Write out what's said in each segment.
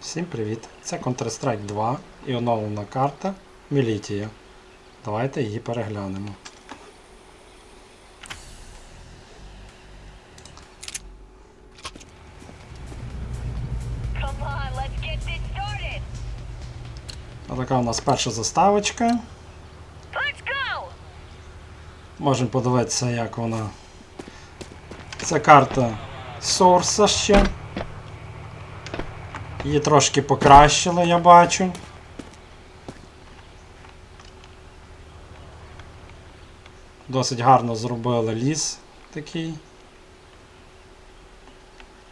Всім привіт! Це Counter-Strike 2 і оновлена карта Мілітія. Давайте її переглянемо. On. Отака у нас перша заставочка. Можемо подивитися, як вона. Це карта Source ще. Її трошки покращили, я бачу. Досить гарно зробили ліс такий.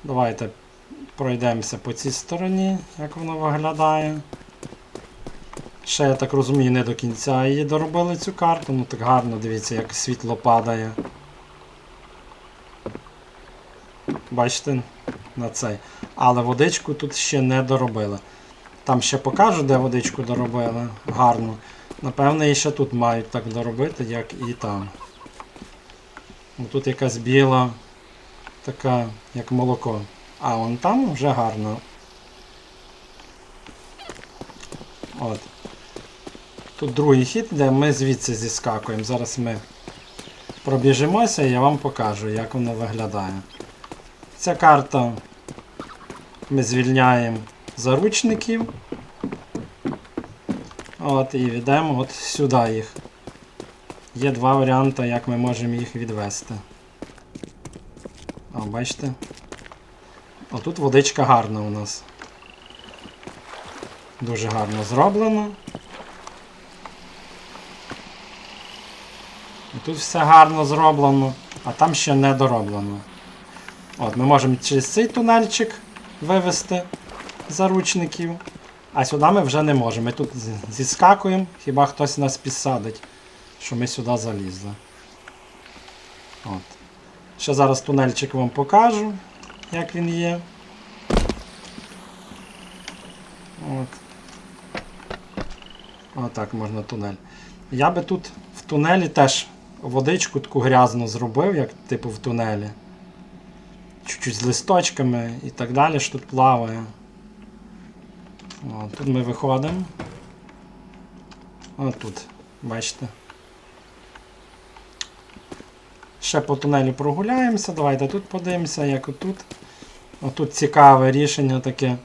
Давайте пройдемося по цій стороні, як воно виглядає. Ще, я так розумію, не до кінця її доробили цю карту. Ну так гарно, дивіться, як світло падає. Бачите, на цей. Але водичку тут ще не доробили. Там ще покажу, де водичку доробили. Гарно. Напевно, і ще тут мають так доробити, як і там. Ну, Тут якась біла, така, як молоко. А вон там вже гарно. От. Тут другий хід, де ми звідси зіскакуємо. Зараз ми пробіжимося і я вам покажу, як воно виглядає. Ця карта ми звільняємо заручників. От, і віддаємо от сюди їх. Є два варіанти, як ми можемо їх відвести. О, бачите? Отут водичка гарна у нас. Дуже гарно зроблено. І тут все гарно зроблено, а там ще не дороблено. От, ми можемо через цей тунельчик вивести заручників, а сюди ми вже не можемо. Ми тут зіскакуємо, хіба хтось нас підсадить, що ми сюди залізли. От. Ще зараз тунельчик вам покажу, як він є. От. Отак можна тунель. Я би тут в тунелі теж водичку таку грязну зробив, як типу в тунелі. Чуть-чуть з листочками і так далі, що тут плаває. О, тут ми виходимо. О, тут, бачите. Ще по тунелі прогуляємося. Давайте тут подивимося, як отут. Отут цікаве рішення таке.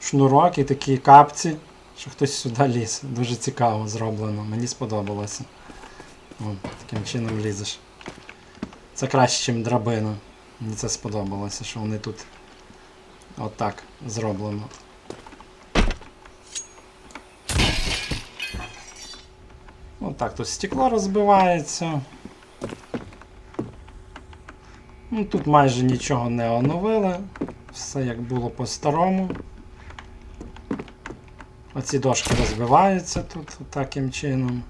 Шнурок і такі капці, що хтось сюди ліз. Дуже цікаво зроблено. Мені сподобалося. О, таким чином лізеш. Це краще, ніж драбина. Мені це сподобалося, що вони тут отак зроблено. Отак тут стекло розбивається. Ну, тут майже нічого не оновили. Все як було по-старому. Оці дошки розбиваються тут таким чином.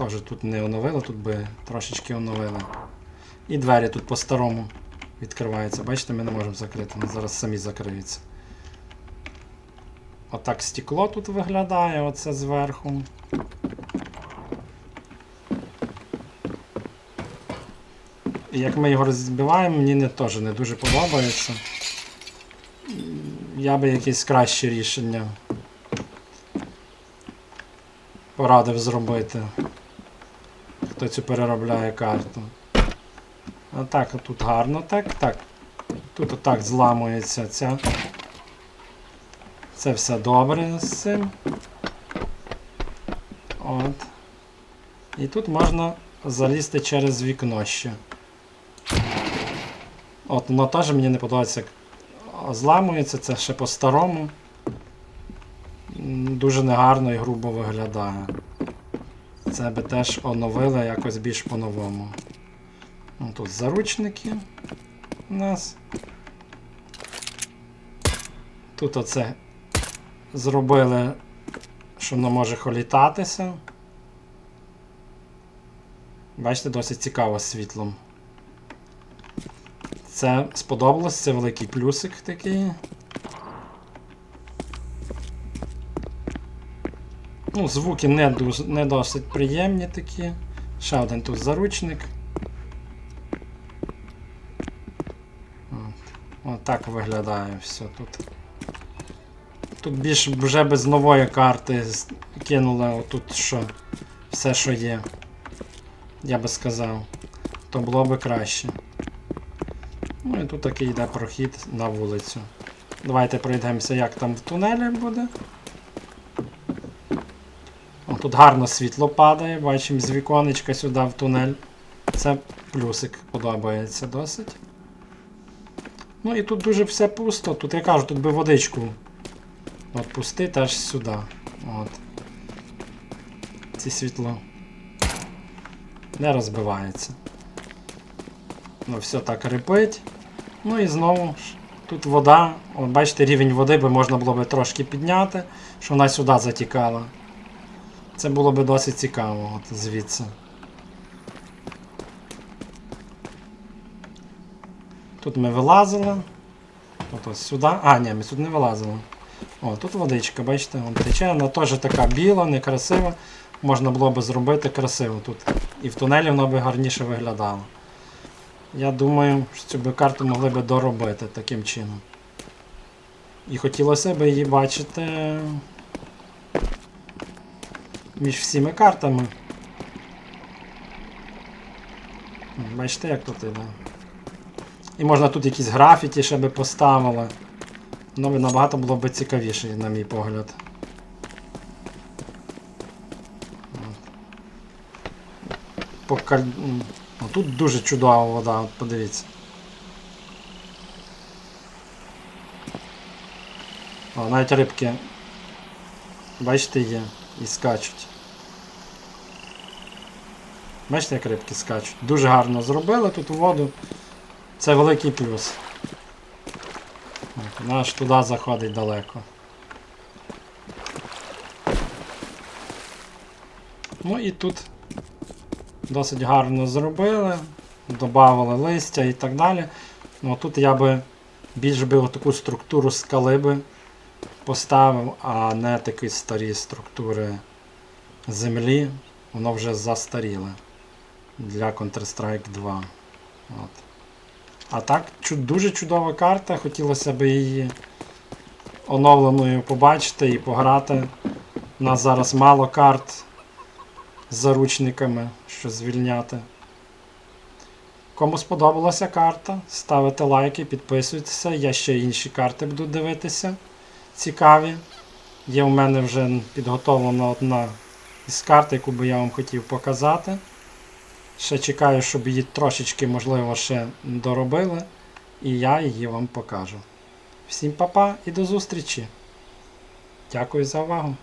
Теж тут не оновили, тут би трошечки оновили. І двері тут по-старому відкриваються. Бачите, ми не можемо закрити, вони зараз самі закриються. Отак стекло тут виглядає, оце зверху. І як ми його розбиваємо, мені не, теж не дуже подобається. Я би якесь краще рішення порадив зробити. Цю переробляє карту. А так, тут гарно так. Так. Тут отак зламується ця. Це все добре з цим. От. І тут можна залізти через вікно ще. От, воно теж мені не подобається, як зламується, це ще по-старому. Дуже негарно і грубо виглядає. Це би теж оновили якось більш по-новому. Ну, Тут заручники у нас. Тут оце зробили, що воно може холітатися. Бачите, досить цікаво з світлом. Це сподобалось, це великий плюсик такий. Ну, звуки не, дуже, не досить приємні такі. Ще один тут заручник. От. Виглядає все тут. Тут більш вже без нової карти кинули отут що. Все, що є. Я би сказав. То було би краще. Ну і тут такий йде прохід на вулицю. Давайте пройдемося, як там в тунелі буде. Тут гарно світло падає, бачимо з віконечка сюди в тунель. Це плюсик подобається досить. Ну і тут дуже все пусто. Тут я кажу, тут би водичку от пустити аж сюди. От. Це світло не розбивається. Ну, все так рипить. Ну і знову ж, тут вода. От бачите, рівень води би можна було би трошки підняти, що вона сюди затікала. Це було би досить цікаво, от звідси. Тут ми вилазили. От ось сюди. А, ні, ми тут не вилазили. О, тут водичка, бачите, вон тече, вона теж така біла, некрасива. Можна було би зробити красиво тут. І в тунелі воно би гарніше виглядало. Я думаю, що цю би карту могли би доробити таким чином. І хотілося б її бачити між всіми картами. Бачите, як тут іде. І можна тут якісь графіті ще би поставили. Воно набагато було б цікавіше, на мій погляд. По каль... м, ну, тут дуже чудова вода, от подивіться. О, навіть рибки. Бачите, є. І скачуть. Бачите, як рибки скачуть. Дуже гарно зробили тут воду. Це великий плюс. Вона аж туди заходить далеко. Ну і тут досить гарно зробили, додавали листя і так далі. Ну, тут я би більш би таку структуру скали би поставив, а не такі старі структури землі. Воно вже застаріле для Counter-Strike 2. От. А так, дуже чудова карта, хотілося б її оновленою побачити і пограти. У нас зараз мало карт з заручниками, що звільняти. Кому сподобалася карта, ставите лайки, підписуйтеся. Я ще інші карти буду дивитися. Цікаві. Є у мене вже підготовлена одна із карт, яку би я вам хотів показати. Ще чекаю, щоб її трошечки, можливо, ще доробили. І я її вам покажу. Всім па-па і до зустрічі. Дякую за увагу.